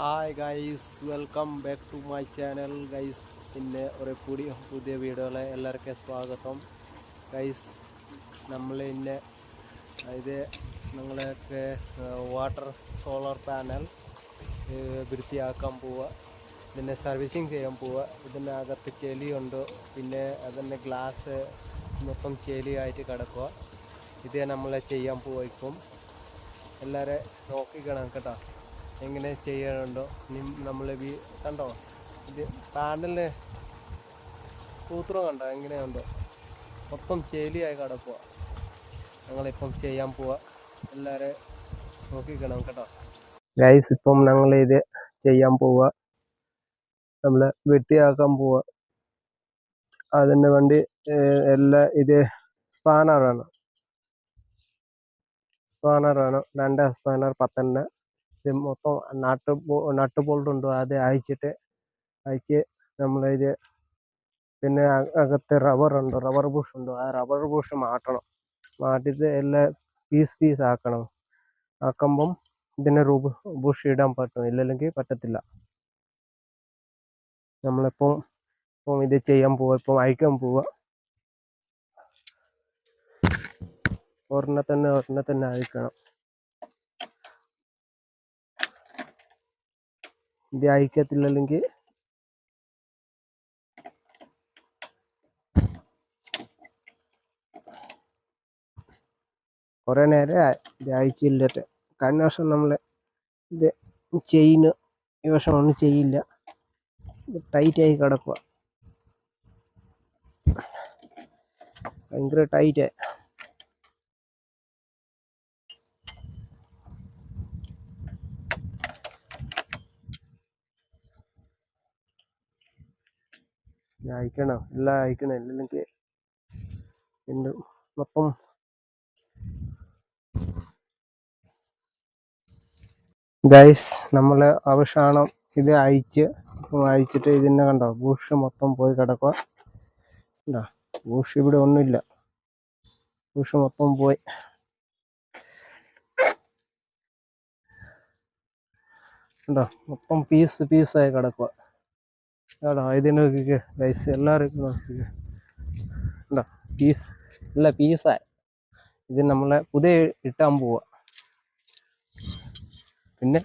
Hi guys welcome back to my channel guys പിന്നെ ഒരു കൂടി പുതിയ വീഡിയോയിലെ എല്ലാവർക്കും സ്വാഗതം. ഗൈസ് നമ്മൾ ഇന്ന് ഇത് നിങ്ങളൊക്കെ വാട്ടർ സോളാർ പാനൽ വൃത്തിയാക്കാൻ പോവുക ഇതിന്റെ സർവീസിങ് ചെയ്യാൻ പോവുക ഇതിന്റെ അകത്ത് ചെളിയുണ്ട്. പിന്നെ അതിന്റെ ഗ്ലാസ് മൊത്തം ചെളിയായിട്ട് കിടക്കുക ഇത് നമ്മളെ ചെയ്യാൻ പോയിക്കും എല്ലാവരെ നോക്കിക്കണം കേട്ടോ. എങ്ങനെ ചെയ്യാനുണ്ടോ? നമ്മൾ കണ്ടോ? ഇത് പാനലിന് സൂത്രം കണ്ടോ? എങ്ങനെയുണ്ടോ? മൊത്തം ചേലിയായി കിടക്കുക ഞങ്ങളിപ്പം ചെയ്യാൻ പോവാ. എല്ലാവരും നോക്കിക്കണം കേട്ടോ. ഗൈസ് ഇപ്പം ഞങ്ങൾ ഇത് ചെയ്യാൻ പോവുക നമ്മൾ വെട്ടിയാക്കാൻ പോവുക അതിന് വേണ്ടി എല്ലാ ഇത് സ്പാനറാണ്. സ്പാനറാണ്. രണ്ട് സ്പാനർ പത്തെണ്ണ ഇത് മൊത്തം നട്ട് നട്ട് ബോൾട്ട് ഉണ്ട് അത് അയച്ചിട്ട് അയച്ച് നമ്മളിത് പിന്നെ അകത്ത് റബ്ബർ ഉണ്ട്. റബ്ബർ ബുഷ് ഉണ്ട്. ആ റബ്ബർ ബുഷ് മാറ്റണം. മാറ്റിയിട്ട് എല്ലാം പീസ് പീസ് ആക്കണം. ആക്കുമ്പം ഇതിന് റൂബ് ബുഷ് ഇടാൻ പറ്റും. ഇല്ലെങ്കിൽ പറ്റത്തില്ല. നമ്മളിപ്പം ഇപ്പം ഇത് ചെയ്യാൻ പോവാ. ഇപ്പം അയക്കാൻ പോവാ. ഒരെണ്ണ തന്നെ ഒരെണ്ണ തന്നെ അയക്കണം. ഇത് അയക്കത്തില്ലെങ്കിൽ കുറെ നേരം ഇത് അയച്ചില്ലിട്ട് കഴിഞ്ഞ വർഷം നമ്മൾ ഇത് ചെയിന് ഈ വർഷം ഒന്നും ചെയ്യില്ല. ഇത് ടൈറ്റ് ആയി കിടക്കുക ഭയങ്കര ടൈറ്റ് അയക്കണം? എല്ലാം അയക്കണം? അല്ലെങ്കിൽ എന്റെ മൊത്തം ഗൈസ് നമ്മൾ അവസാനം ഇത് അയച്ച് അയച്ചിട്ട് ഇതിനെ കണ്ടോ? ബൂഷ് മൊത്തം പോയി കിടക്കുക കണ്ടോ? ബൂഷ് ഇവിടെ ഒന്നുമില്ല. ബൂഷ് മൊത്തം പോയി. കണ്ടോ? മൊത്തം പീസ് പീസായി കിടക്കുക കേട്ടോ ഇതിന് നോക്കിക്കേ ഗൈസ് എല്ലാവരും നോക്കിക്കേ എന്താ പീസ് എല്ലാം പീസായി ഇത് നമ്മളെ പുതിയ ഇട്ടാൻ പോവുക പിന്നെ